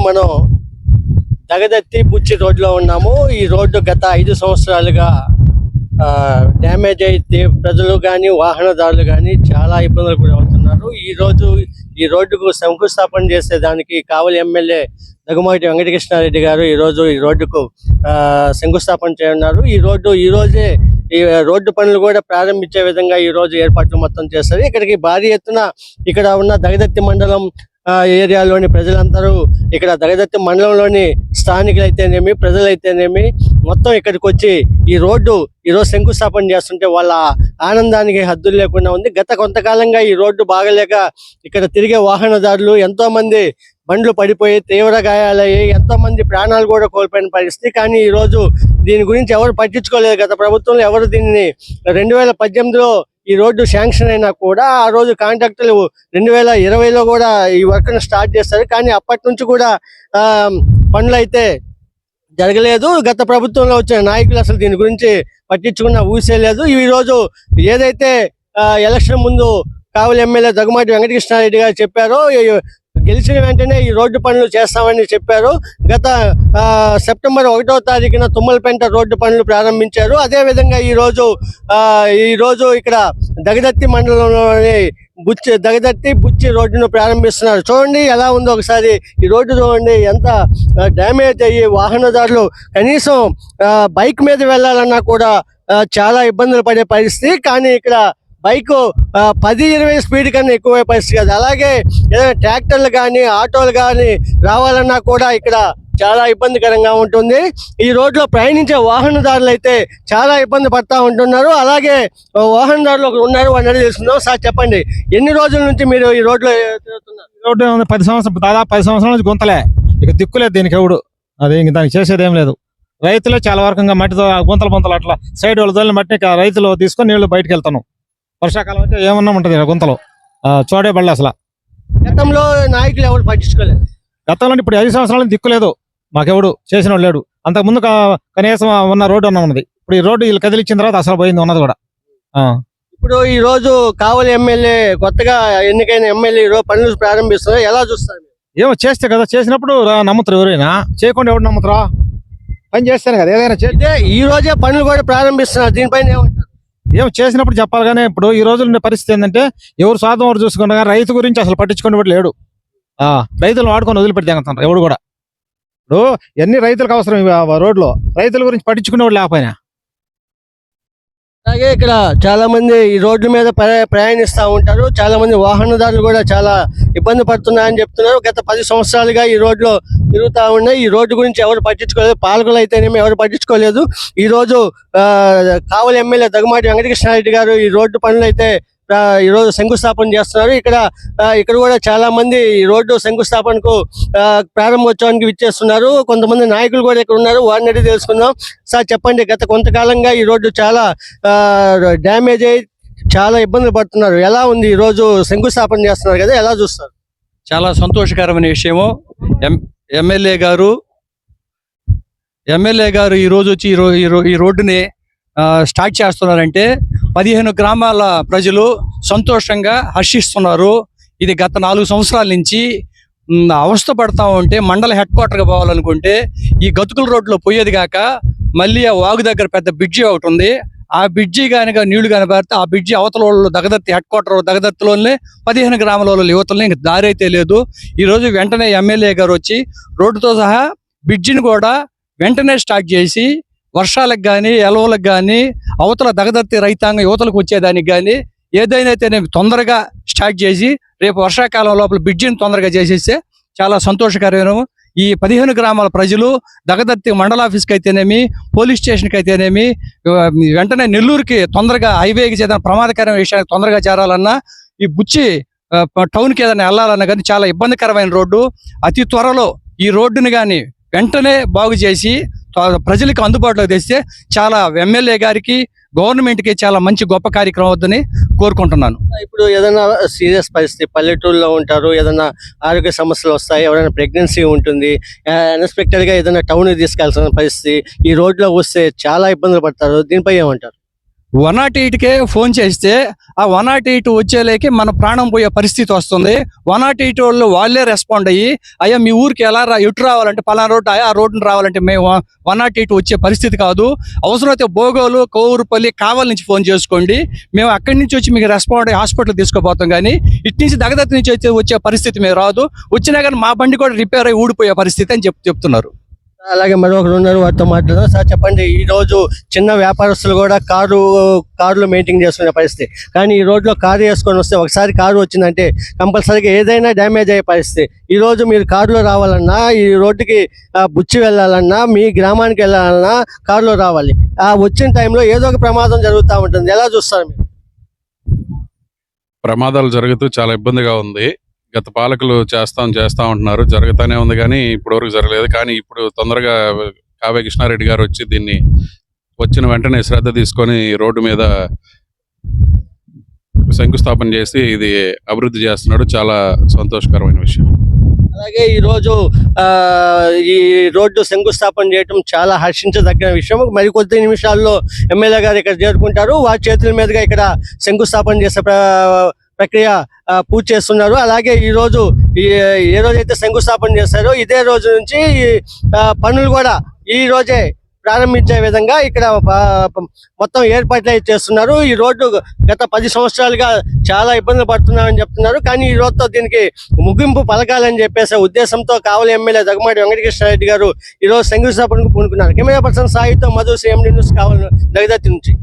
మనం దగదత్తి బుచ్చి రోడ్లో ఉన్నాము. ఈ రోడ్డు గత ఐదు సంవత్సరాలుగా ఆ, డ్యామేజ్ అయితే ప్రజలు కానీ వాహనదారులు కానీ చాలా ఇబ్బందులు కూడా ఈ రోజు ఈ రోడ్డుకు శంకుస్థాపన చేసేదానికి కావలి ఎమ్మెల్యే దగ్గుమాటి వెంకటకృష్ణారెడ్డి గారు ఈ రోజు ఈ రోడ్డుకు ఆ, శంకుస్థాపన చేయన్నారు ఈ రోడ్డు ఈ రోజే ఈ రోడ్డు పనులు కూడా ప్రారంభించే విధంగా ఈ రోజు ఏర్పాట్లు మొత్తం చేస్తారు ఇక్కడికి భారీ ఎత్తున ఇక్కడ ఉన్న దగదత్తి మండలం ఏరియాలోని ప్రజలందరూ ఇక్కడ దగదత్తి మండలంలోని స్థానికులైతేనేమి ప్రజలైతేనేమి మొత్తం ఇక్కడికి వచ్చి ఈ రోడ్డు ఈ రోజు శంకుస్థాపన చేస్తుంటే వాళ్ళ ఆనందానికి హద్దులు లేకుండా ఉంది. గత కొంతకాలంగా ఈ రోడ్డు బాగలేక ఇక్కడ తిరిగే వాహనదారులు ఎంతో మంది బండ్లు పడిపోయి తీవ్ర గాయాలయ్యి ఎంతో మంది ప్రాణాలు కూడా కోల్పోయిన పరిస్థితి. కానీ ఈ రోజు దీని గురించి ఎవరు పట్టించుకోలేదు. గత ప్రభుత్వంలో ఎవరు దీన్ని రెండు వేల పద్దెనిమిదిలో ఈ రోడ్డు శాంక్షన్ అయినా కూడా ఆ రోజు కాంట్రాక్టర్లు రెండు వేల ఇరవైలో కూడా ఈ వర్క్ స్టార్ట్ చేస్తారు కానీ అప్పటి నుంచి కూడా ఆ, పనులు అయితే జరగలేదు. గత ప్రభుత్వంలో వచ్చిన నాయకులు అసలు దీని గురించి పట్టించుకున్న ఊసే లేదు. ఈ రోజు ఏదైతే ఆ, ఎలక్షన్ ముందు కావలి ఎమ్మెల్యే దగ్గుమాటి వెంకటకృష్ణారెడ్డి గారు చెప్పారో గెలిచిన వెంటనే ఈ రోడ్డు పనులు చేస్తామని చెప్పారు. గత సెప్టెంబర్ ఒకటో తారీఖున తుమ్మలపెంట రోడ్డు పనులు ప్రారంభించారు. అదే విధంగా ఈ రోజు ఈ రోజు ఇక్కడ దగదత్తి మండలంలోని బుచ్చి దగదత్తి బుచ్చి రోడ్డును ప్రారంభిస్తున్నారు. చూడండి ఎలా ఉందో ఒకసారి ఈ రోడ్డు చూడండి. ఎంత డ్యామేజ్ అయ్యి వాహనదారులు కనీసం ఆ, బైక్ మీద వెళ్ళాలన్నా కూడా చాలా ఇబ్బందులు పడే పరిస్థితి. కానీ ఇక్కడ బైక్ పది ఇరవై స్పీడ్ కన్నా ఎక్కువ పరిస్థితి కాదు. అలాగే ఏదైనా ట్రాక్టర్లు కానీ ఆటోలు కానీ రావాలన్నా కూడా ఇక్కడ చాలా ఇబ్బందికరంగా ఉంటుంది. ఈ రోడ్లో ప్రయాణించే వాహనదారులు అయితే చాలా ఇబ్బంది పడతా ఉంటున్నారు. అలాగే వాహనదారులు ఒకరు ఉన్నారు వాడిని అడిగి తెలుసుకుందాం. సార్ చెప్పండి ఎన్ని రోజుల నుంచి మీరు ఈ రోడ్లో రోడ్డు పది సంవత్సరం దాదాపు పది సంవత్సరాల నుంచి గుంతలే. ఇక దిక్కులేదు దీనికి ఎవడు. అది ఇంక దానికి చేసేదేం లేదు. రైతులే చాలా వరకు మట్టితో గుంతలు గుంతలు అట్లా సైడ్ వాళ్ళు తోలిన మట్టి రైతులు తీసుకొని నీళ్ళు బయటకు వెళ్తాను. వర్షాకాలం అయితే ఏమన్నా ఉంటది గుంతలు. ఆ, చూడే బళ్ళ అసలు. గతంలో నాయకులు ఎవరు పట్టించుకోలేదు. గతంలో ఇప్పుడు ఐదు సంవత్సరాల నుంచి దిక్కులేదు మాకెవడు చేసిన వాడు లేడు. అంతకు ముందు క- కనీసం ఉన్న రోడ్డు అన్న ఉన్నది. ఇప్పుడు ఈ రోడ్డు వీళ్ళు కదిలిచ్చిన తర్వాత అసలు పోయింది ఉన్నది కూడా. ఆ. ఇప్పుడు ఈ రోజు కావలి ఎమ్మెల్యే కొత్తగా ఎన్నికైన ఎమ్మెల్యే ఈ రోజు పనులు ప్రారంభిస్తున్నారు ఎలా చూస్తారు మీరు? ఏమో చేస్తే కదా చేసినప్పుడు రా- నమ్ముతారు ఎవరైనా. చేయకుండా ఎవడు నమ్ముతారా? పని చేస్తేనే కదా ఏదైనా చే అయితే ఈ రోజే పనులు కూడా ప్రారంభిస్తున్నారు. దీనిపైన ఏమంటారు? ఏం చేసినప్పుడు చెప్పాలి కానీ ఇప్పుడు ఈ రోజులు ఉండే పరిస్థితి ఏంటంటే ఎవరు స్వాదం ఎవరు చూసుకున్నా రైతు గురించి అసలు పట్టించుకునేవాడు లేడు. ఆ రైతులు వాడుకొని వదిలిపెట్టి తెగంటారు ఎవడు కూడా. ఇప్పుడు ఎన్ని రైతులకు అవసరం రోడ్లో? రైతుల గురించి పట్టించుకునేవాడు లేకపోయినా. అలాగే ఇక్కడ చాలా మంది ఈ రోడ్ల మీద ప్రయాణిస్తూ ఉంటారు. చాలా మంది వాహనదారులు కూడా చాలా ఇబ్బంది పడుతున్నారని చెప్తున్నారు. గత పది సంవత్సరాలుగా ఈ రోడ్లో తిరుగుతా ఉన్నాయి. ఈ రోడ్డు గురించి ఎవరు పట్టించుకోలేదు. పాలకులు అయితేనేమి ఎవరు పట్టించుకోలేదు. ఈ రోజు ఆ, కావలి ఎమ్మెల్యే దగ్గుమాటి వెంకటకృష్ణారెడ్డి గారు ఈ రోడ్డు పనులు అయితే ఈరోజు ఈ రోజు శంకుస్థాపన చేస్తున్నారు. ఇక్కడ ఇక్కడ కూడా చాలా మంది ఈ రోడ్డు శంకుస్థాపనకు ప్రారంభోత్సవానికి విచ్చేస్తున్నారు. కొంతమంది నాయకులు కూడా ఇక్కడ ఉన్నారు. వారిని అడిగి తెలుసుకుందాం. సార్ చెప్పండి గత కొంతకాలంగా ఈ రోడ్డు చాలా డ్యామేజ్ అయ్యి చాలా ఇబ్బందులు పడుతున్నారు. ఎలా ఉంది? ఈ రోజు శంకుస్థాపన చేస్తున్నారు కదా ఎలా చూస్తారు? చాలా సంతోషకరమైన విషయము. ఎం- ఎమ్మెల్యే గారు ఎమ్మెల్యే గారు ఈ రోజు వచ్చి ఈ ఈ రో- ఈ రోడ్డుని ఆ, స్టార్ట్ చేస్తున్నారంటే పదిహేను గ్రామాల ప్రజలు సంతోషంగా హర్షిస్తున్నారు. ఇది గత నాలుగు సంవత్సరాల నుంచి అవస్థ పడతా ఉంటే మండల హెడ్ క్వార్టర్గా పోవాలనుకుంటే ఈ గతుకుల రోడ్లో పోయేది కాక మళ్ళీ ఆ వాగు దగ్గర పెద్ద బ్రిడ్జి ఒకటి ఉంది. ఆ బ్రిడ్జి కనుక నీళ్ళు కనబడితే ఆ బ్రిడ్జి అవతల వాళ్ళు దగదత్తి హెడ్ క్వార్టర్ దగదత్తిలోనే పదిహేను గ్రామాల వాళ్ళు యువతలని ఇంక దారి అయితే లేదు. ఈ రోజు వెంటనే ఎమ్మెల్యే గారు వచ్చి రోడ్డుతో సహా బ్రిడ్జిని కూడా వెంటనే స్టార్ట్ చేసి వర్షాలకు కానీ ఎలవలకు కానీ అవతల దగదత్తి రైతాంగం యువతలకు వచ్చేదానికి కానీ ఏదైనా నేను తొందరగా స్టార్ట్ చేసి రేపు వర్షాకాలం లోపల బ్రిడ్జిని తొందరగా చేసేస్తే చాలా సంతోషకరమైన. ఈ పదిహేను గ్రామాల ప్రజలు దగదత్తి మండల ఆఫీస్కి అయితేనేమి పోలీస్ స్టేషన్కి అయితేనేమి వెంటనే నెల్లూరుకి తొందరగా హైవేకి ఏదైనా ప్రమాదకరమైన విషయానికి తొందరగా చేరాలన్నా ఈ బుచ్చి టౌన్కి ఏదైనా వెళ్ళాలన్నా కానీ చాలా ఇబ్బందికరమైన రోడ్డు. అతి త్వరలో ఈ రోడ్డుని కానీ వెంటనే బాగు చేసి ప్రజలకు అందుబాటులో తెస్తే చాలా ఎమ్మెల్యే గారికి గవర్నమెంట్కి చాలా మంచి గొప్ప కార్యక్రమం అవుతుందని కోరుకుంటున్నాను. ఇప్పుడు ఏదైనా సీరియస్ పరిస్థితి పల్లెటూరులో ఉంటారు ఏదైనా ఆరోగ్య సమస్యలు వస్తాయి ఎవరైనా ప్రెగ్నెన్సీ ఉంటుంది అన్ఎక్స్పెక్టెడ్గా ఏదైనా టౌన్ తీసుకెళ్ళాల్సిన పరిస్థితి ఈ రోడ్లో వస్తే చాలా ఇబ్బందులు పడతారు దీనిపై ఏమంటారు? వన్ నాట్ ఎయిట్కే ఫోన్ చేస్తే ఆ వన్ నాట్ ఎయిట్ వచ్చేలేకి మన ప్రాణం పోయే పరిస్థితి వస్తుంది. వన్ నాట్ ఎయిట్ వాళ్ళు వాళ్ళే రెస్పాండ్ అయ్యి అయ్యా మీ ఊరికి ఎలా రా ఎటు రావాలంటే పలానా రోడ్డు ఆ రోడ్డును రావాలంటే మేము వన్ నాట్ ఎయిట్ వచ్చే పరిస్థితి కాదు. అవసరమైతే బోగోలు కోవూరుపల్లి కావల్ నుంచి ఫోన్ చేసుకోండి. మేము అక్కడి నుంచి వచ్చి మీకు రెస్పాండ్ అయ్యి హాస్పిటల్ తీసుకుపోతాం కానీ ఇటు నుంచి దగ్గర నుంచి వచ్చే వచ్చే పరిస్థితి మేము రాదు. వచ్చినా కానీ మా బండి కూడా రిపేర్ అయ్యి ఊడిపోయే పరిస్థితి అని చెప్ చెప్తున్నారు. అలాగే మరొకరు ఉన్నారు వారితో మాట్లాడదాం. సార్ చెప్పండి ఈ రోజు చిన్న వ్యాపారస్తులు కూడా కారు కారులో మెయింటైన్ చేసుకునే పరిస్థితి. కానీ ఈ రోడ్లో కారు వేసుకొని వస్తే ఒకసారి కారు వచ్చిందంటే కంపల్సరీగా ఏదైనా డ్యామేజ్ అయ్యే పరిస్థితి. ఈ రోజు మీరు కారులో రావాలన్నా ఈ రోడ్డుకి బుచ్చి వెళ్ళాలన్నా మీ గ్రామానికి వెళ్ళాలన్నా కారులో రావాలి. ఆ వచ్చిన టైంలో ఏదో ఒక ప్రమాదం జరుగుతూ ఉంటుంది. ఎలా చూస్తారు మీరు? ప్రమాదాలు జరుగుతూ చాలా ఇబ్బందిగా ఉంది. గత పాలకులు చేస్తాం చేస్తా ఉంటున్నారు. జరుగుతూనే ఉంది కానీ ఇప్పటివరకు జరగలేదు. కానీ ఇప్పుడు తొందరగా కావ్య కృష్ణారెడ్డి గారు వచ్చి దీన్ని వచ్చిన వెంటనే శ్రద్ధ తీసుకొని రోడ్డు మీద శంకుస్థాపన చేసి ఇది అభివృద్ధి చేస్తున్నాడు. చాలా సంతోషకరమైన విషయం. అలాగే ఈ రోజు ఆ, ఈ రోడ్డు శంకుస్థాపన చేయడం చాలా హర్షించదగిన విషయం. మరి కొద్ది నిమిషాల్లో ఎమ్మెల్యే గారు ఇక్కడ చేరుకుంటారు. వారి చేతుల మీదుగా ఇక్కడ శంకుస్థాపన చేసే ప్రక్రియ పూర్తి చేస్తున్నారు. అలాగే ఈ రోజు ఈ ఏ రోజైతే శంకుస్థాపన చేస్తారో ఇదే రోజు నుంచి ఈ, పనులు కూడా ఈ రోజే ప్రారంభించే విధంగా ఇక్కడ మొత్తం ఏర్పాట్లు అయితే చేస్తున్నారు. ఈ రోడ్డు గత పది సంవత్సరాలుగా చాలా ఇబ్బందులు పడుతున్నారని చెప్తున్నారు. కానీ ఈ రోజుతో దీనికి ముగింపు పలకాలని చెప్పేసి ఉద్దేశంతో కావలి ఎమ్మెల్యే దగ్గమాటి వెంకటకృష్ణారెడ్డి గారు ఈ రోజు శంకుస్థాపనకు పూనుకున్నారు. కెమెరా పర్సన్ సాయితో మధు సీఎం న్యూస్ కావాలి దగ్గదత్తి నుంచి.